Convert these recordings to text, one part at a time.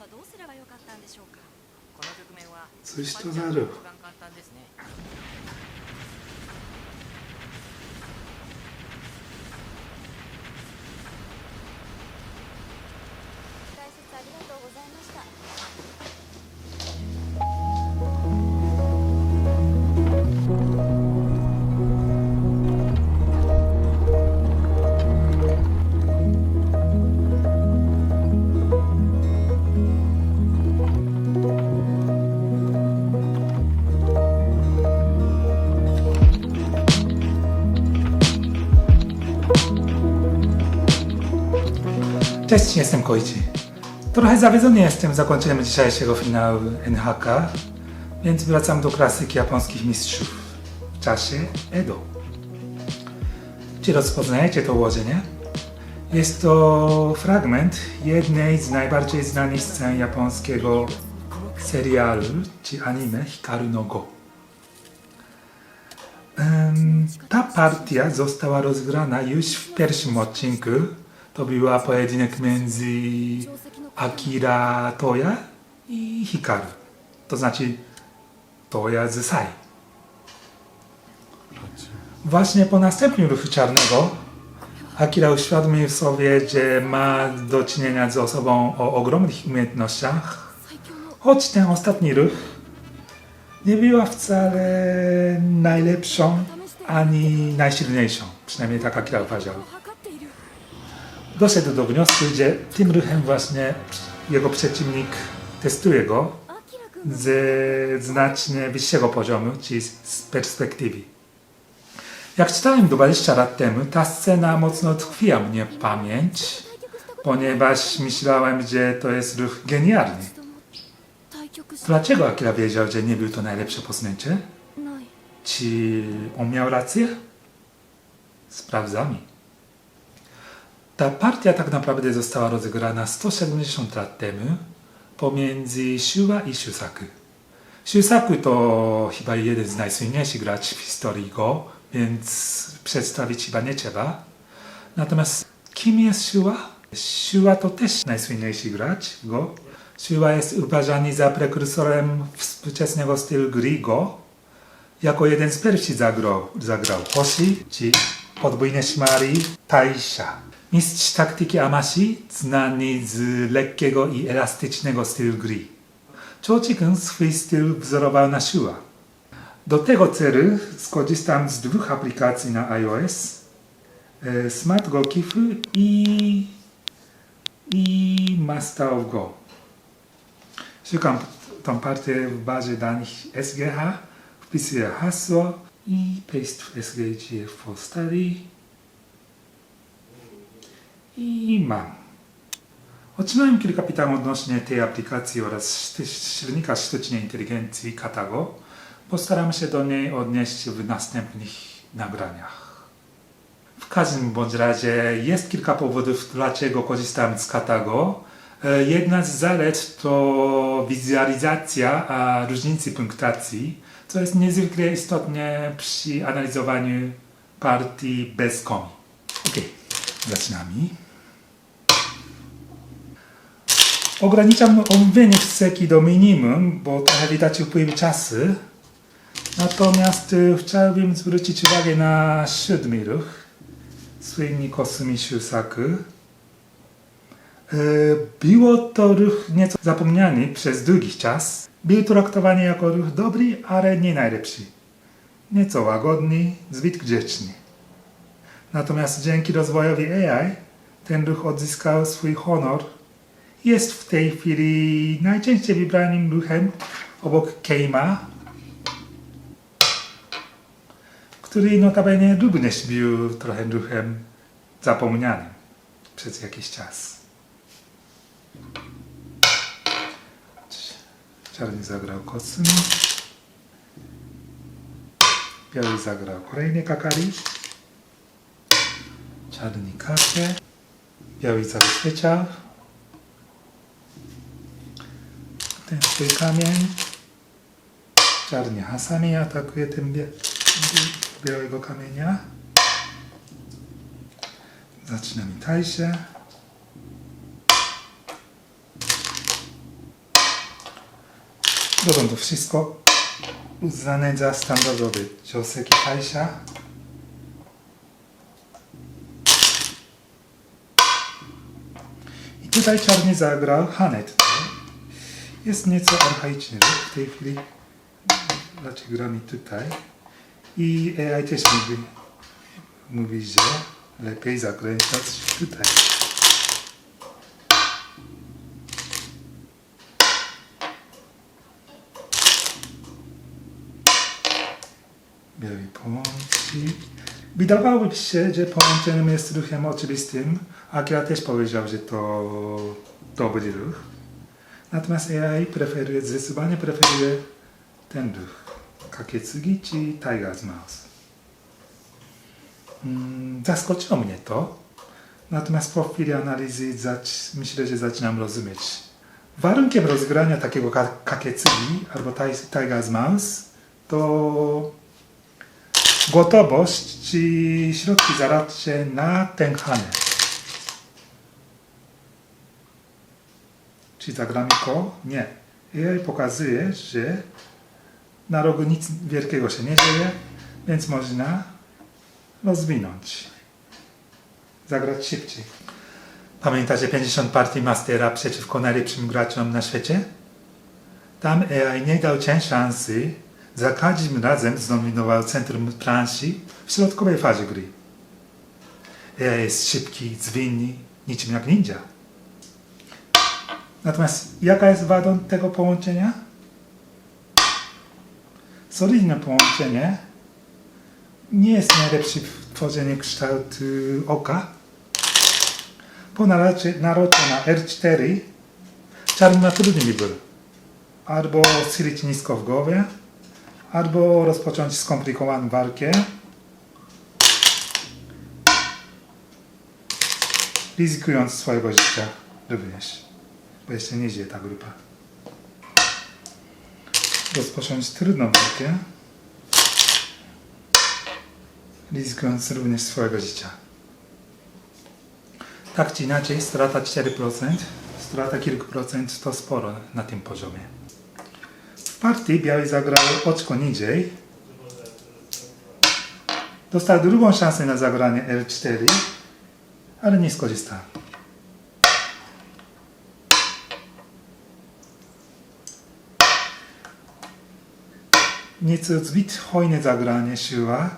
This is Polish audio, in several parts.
はどうすればよかったんでしょうか？この局面は寿司となる Cześć, jestem Koichi. Trochę zawiedzony jestem zakończeniem dzisiejszego finału NHK, więc wracam do klasyki japońskich mistrzów w czasie Edo. Czy rozpoznajecie to ułożenie? Jest to fragment jednej z najbardziej znanych scen japońskiego serialu czy anime Hikaru no Go. Ta partia została rozgrana już w pierwszym odcinku. To była pojedynek między Akira Toya i Hikaru. To znaczy Toya z Sai. Właśnie po następnym ruchu czarnego Akira uświadomił sobie, że ma do czynienia z osobą o ogromnych umiejętnościach, choć ten ostatni ruch nie była wcale najlepszą ani najsilniejszą. Przynajmniej tak Akira uważał doszedł do wniosku, że tym ruchem właśnie jego przeciwnik testuje go z znacznie wyższego poziomu, czyli z perspektywy. Jak czytałem 20 lat temu, ta scena mocno tkwiła mnie w pamięć, ponieważ myślałem, że to jest ruch genialny. Dlaczego Akira wiedział, że nie był to najlepsze posunięcie? Czy on miał rację? Sprawdzamy. Ta partia tak naprawdę została rozegrana 170 lat temu pomiędzy Shuwa i Shusaku. Shusaku to chyba jeden z najsłynniejszych graczy w historii Go, więc przedstawić chyba nie trzeba. Natomiast kim jest Shuwa? Shuwa to też najsłynniejszy gracz Go. Shuwa jest uważany za prekursorem współczesnego stylu gry Go, jako jeden z pierwszych zagrał, zagrał Hoshi, czy podwójne szmary Taisha. Mistrz taktyki Amashi, znany z lekkiego i elastycznego stylu gry. Chochi-kun swój styl wzorował na Shua. Do tego celu skorzystam z dwóch aplikacji na iOS. e, Smart Go Kifu i, i Master of Go. Szukam tą partię w bazie danych SGH, wpisuję hasło i paste w SGGF for study i mam. Otrzymałem kilka pytań odnośnie tej aplikacji oraz silnika sztucznej inteligencji Katago. Postaram się do niej odnieść w następnych nagraniach. W każdym bądź razie jest kilka powodów, dlaczego korzystam z Katago. E, Jedna z zalet to wizualizacja różnicy punktacji, co jest niezwykle istotne przy analizowaniu partii bez komi. Ok, zaczynamy. Ograniczam omówienie seki do minimum, bo trochę widać upływ czasu. Natomiast y, chciałbym zwrócić uwagę na siódmy ruch. Słynny Kosumi Shusaku. Y, Było to ruch nieco zapomniany przez długi czas. Był traktowany jako ruch dobry, ale nie najlepszy. Nieco łagodny, zbyt grzeczny. Natomiast dzięki rozwojowi AI ten ruch odzyskał swój honor. Jest w tej chwili najczęściej wybranym ruchem obok Keima, który notabene również był trochę ruchem zapomnianym przez jakiś czas. Czarny zagrał Kosumi. Biały zagrał kolejny kakari. Czarny kasie. Biały zabezpieczał. Ten swój kamień. Czarny Hasami atakuje tym bie białego kamienia. Zaczynamy tajsze. Dotąd to wszystko uznane za standardowy Joseki Taisha. I tutaj czarny zagrał Hanet. Jest nieco archaiczny w tej chwili. Raczej gramy tutaj. I AI też mówi, mówi, że lepiej zakręcać tutaj. Biały połączy. Wydawałoby się, że połączeniem jest ruchem oczywistym. Akira też powiedział, że to dobry ruch. Natomiast AI preferuje, zdecydowanie preferuje ten ruch. Kaketsugi czy Tiger's Mouse. Mm, zaskoczyło mnie to. Natomiast po chwili analizy zac- myślę, że zaczynam rozumieć. Warunkiem rozgrania takiego ka- kaketsugi albo Tiger's Mouse to gotowość czy środki zaradcze na ten haner. Czy zagramy ko? Nie. AI pokazuje, że na rogu nic wielkiego się nie dzieje, więc można rozwinąć. Zagrać szybciej. Pamiętacie 50 partii Mastera przeciwko najlepszym graczom na świecie? Tam AI nie dał cię szansy. Za każdym razem zdominował centrum planszy w środkowej fazie gry. AI jest szybki, zwinny, niczym jak ninja. Natomiast jaka jest wadą tego połączenia? Solidne połączenie nie jest najlepsze w tworzeniu kształtu oka. Po narocie, na R4 czarny ma trudny wybór. Albo schylić nisko w głowie, albo rozpocząć skomplikowaną walkę. Ryzykując swojego życia również, jeszcze nie żyje ta grupa. Rozpocząć trudną walkę, ryzykując również swojego życia. Tak czy inaczej, strata 4%, strata kilku procent to sporo na tym poziomie. W partii biały zagrał oczko niżej. Dostał drugą szansę na zagranie L4, ale nie skorzystał. Nieco zbyt hojne zagranie siła,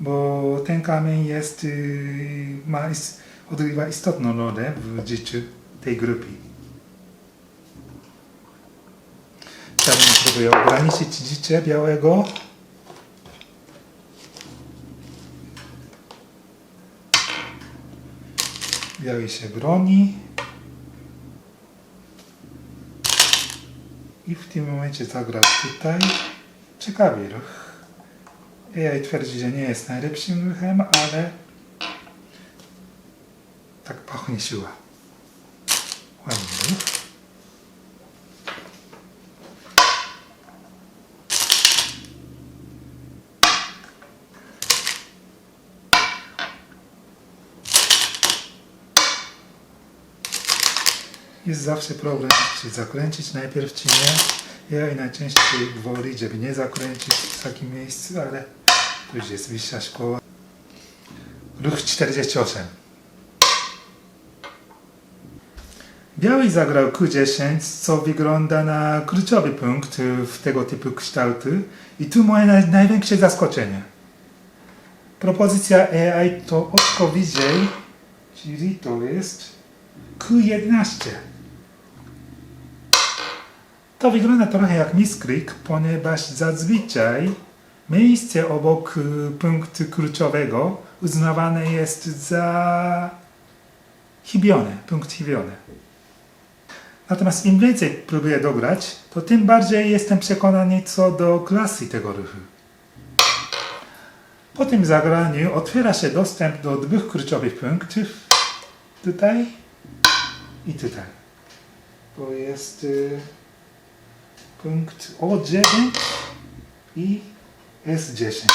bo ten kamień jest, yy, ma, odgrywa istotną rolę w życiu tej grupy. Czarny próbuje ograniczyć życie białego. Biały się broni. I w tym momencie zagrał tutaj. Ciekawy ruch. AI twierdzi, że nie jest najlepszym ruchem, ale tak pachnie siła. Ładny ruch. Jest zawsze problem, czy zakręcić najpierw, czy nie. Ja i najczęściej woli, żeby nie zakręcić w takim miejscu, ale to już jest wyższa szkoła. Ruch 48. Biały zagrał Q10, co wygląda na kluczowy punkt w tego typu kształtu. I tu moje naj, największe zaskoczenie. Propozycja AI to oczko wyżej, czyli to jest Q11. To wygląda trochę jak misklik, ponieważ zazwyczaj miejsce obok y, punktu kluczowego uznawane jest za chybione, punkt chybiony. Natomiast im więcej próbuję dograć, to tym bardziej jestem przekonany co do klasy tego ruchu. Po tym zagraniu otwiera się dostęp do dwóch kluczowych punktów. Tutaj i tutaj. To jest y, punkt O9 i S10.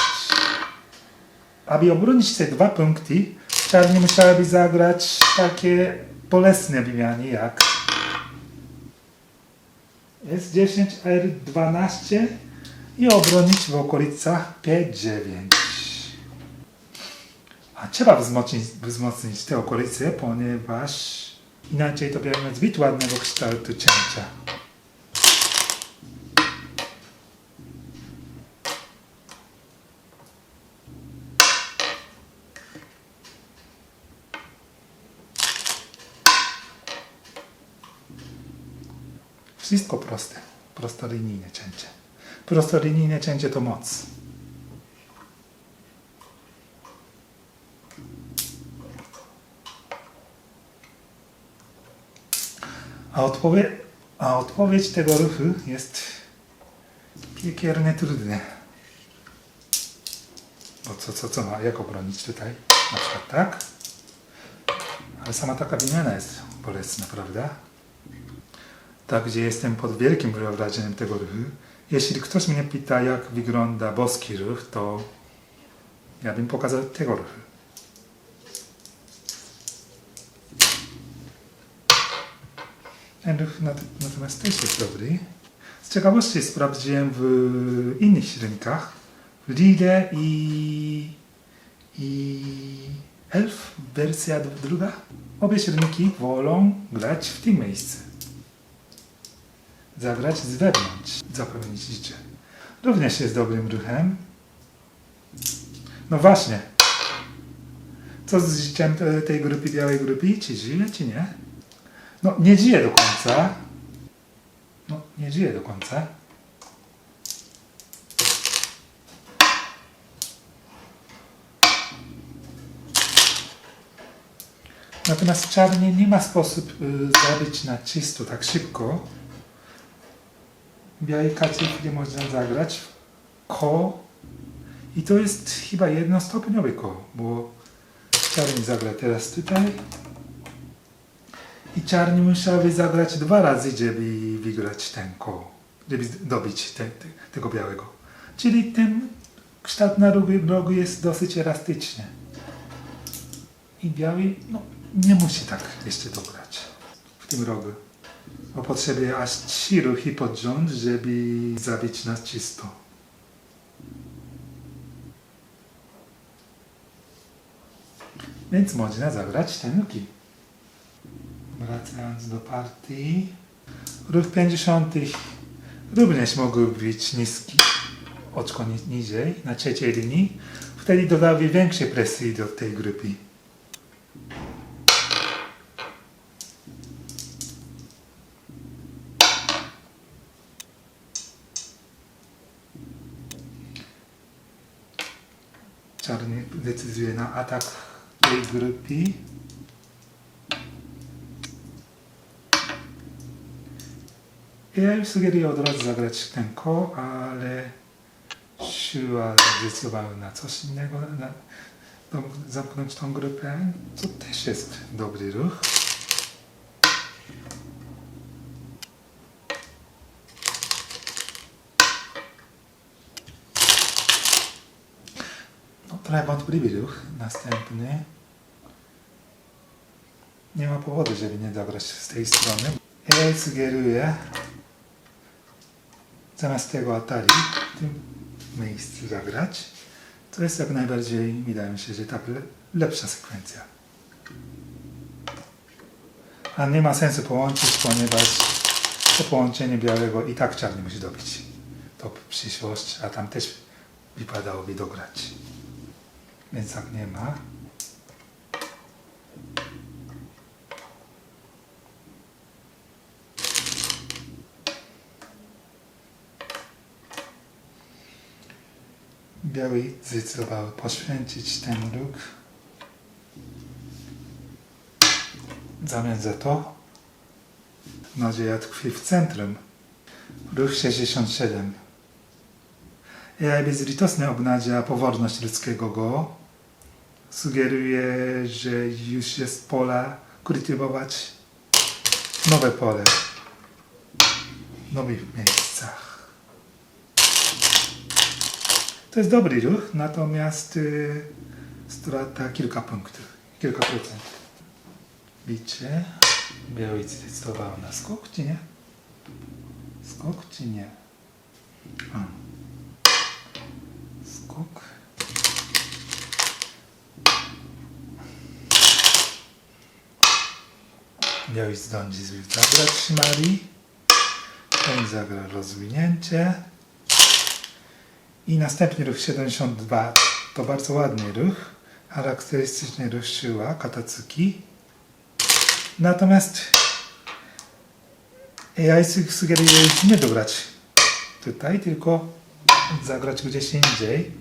Aby obronić te dwa punkty, czarni musiałaby zagrać takie bolesne wymiany jak S10, R12 i obronić w okolicach P9. A trzeba wzmocnić, wzmocnić te okolice, ponieważ inaczej to będzie zbyt ładnego kształtu cięcia. Wszystko proste. Prostolinijne cięcie. Prostolinijne cięcie to moc. A, odpowie- a odpowiedź tego ruchu jest piekielnie trudne. Bo co, co, co ma, jak obronić tutaj? Na przykład tak. Ale sama taka wymiana jest bolesna, prawda? Tak, gdzie jestem pod wielkim wrażeniem tego ruchu. Jeśli ktoś mnie pyta, jak wygląda boski ruch, to ja bym pokazał tego ruchu. Ten ruch nat- natomiast też jest dobry. Z ciekawości sprawdziłem w innych rynkach. W Lidl i, i Elf, wersja druga. Obie silniki wolą grać w tym miejscu zagrać z wewnątrz, zapewnić życie. Również jest dobrym ruchem. No właśnie. Co z życiem te- tej grupy, białej grupy? Czy żyje, czy nie? No, nie żyje do końca. No, nie żyje do końca. Natomiast czarnie nie ma sposób y, zabić na czysto tak szybko. Białej kacie nie można zagrać ko i to jest chyba jednostopniowy ko, bo czarny zagra teraz tutaj i czarny musiałby zagrać dwa razy, żeby wygrać ten ko, żeby zdobyć te, te, tego białego. Czyli ten kształt na rogu jest dosyć elastyczny. I biały no, nie musi tak jeszcze dograć w tym rogu. Bo potrzebuje aż ruchy pod rząd, żeby zabić nas czysto. Więc można zagrać ten ruki. Wracając do partii. Ruch 50 również mógł być niski, oczko ni- niżej, na trzeciej linii. Wtedy dodałby większej presji do tej grupy. Czarny decyduje na atak tej grupy. Ja już sugeruję od razu zagrać ten ko, ale siła zdecydowała na coś innego, na, zamknąć tą grupę, co też jest dobry ruch. Wątpliwy ruch. Następny. Nie ma powodu, żeby nie zagrać z tej strony. Ja sugeruję zamiast tego atari w tym miejscu zagrać. To jest jak najbardziej, wydaje mi się, że tak le lepsza sekwencja. A nie ma sensu połączyć, ponieważ to połączenie białego i tak czarny musi dobić. To przyszłość, a tam też wypadałoby dograć. Więc tak nie ma. Biały zdecydował poświęcić ten. W zamian za to nadzieja tkwi w centrum. Ruch 67. Bezlitosnie obnadzia poworność ludzkiego go. Sugeruje, że już jest pola kultywować nowe pole w nowych miejscach. To jest dobry ruch, natomiast y, strata kilka punktów, kilka procent. Bicie. Biały zdecydował na skok, czy nie? Skok czy nie? Skok. Miałeś zdążyć zagrać Shimari. Ten zagra rozwinięcie. I następny ruch 72 to bardzo ładny ruch. Charakterystyczny ruch siła Katatsuki. Natomiast AI su- sugeruje nie dograć tutaj, tylko zagrać gdzieś indziej,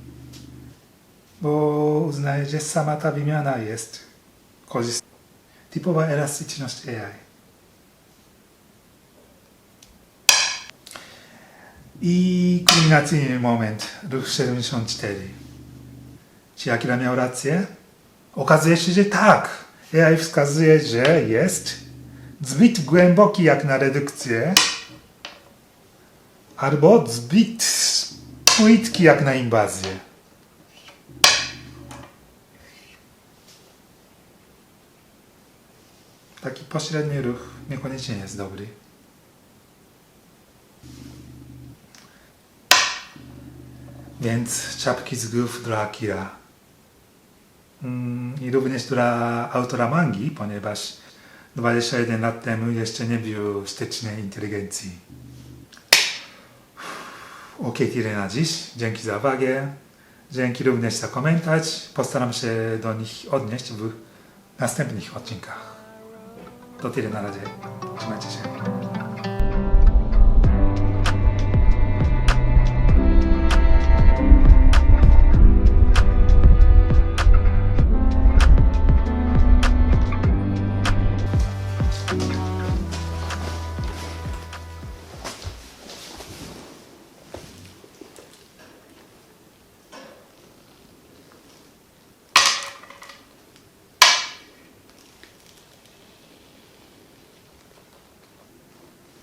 bo uznaje, że sama ta wymiana jest korzystna. Typowa elastyczność AI. I kulminacyjny moment, ruch 74. Czy Akira miał rację? Okazuje się, że tak. AI wskazuje, że jest zbyt głęboki jak na redukcję, albo zbyt płytki jak na inwazję. Taki pośredni ruch niekoniecznie jest dobry. Więc czapki z głów dla Akira. Mm, I również dla autora mangi, ponieważ 21 lat temu jeszcze nie było sztucznej inteligencji. Ok, tyle na dziś. Dzięki za uwagę. Dzięki również za komentarz. Postaram się do nich odnieść w następnych odcinkach. とテレナラでおしまいにしてまい。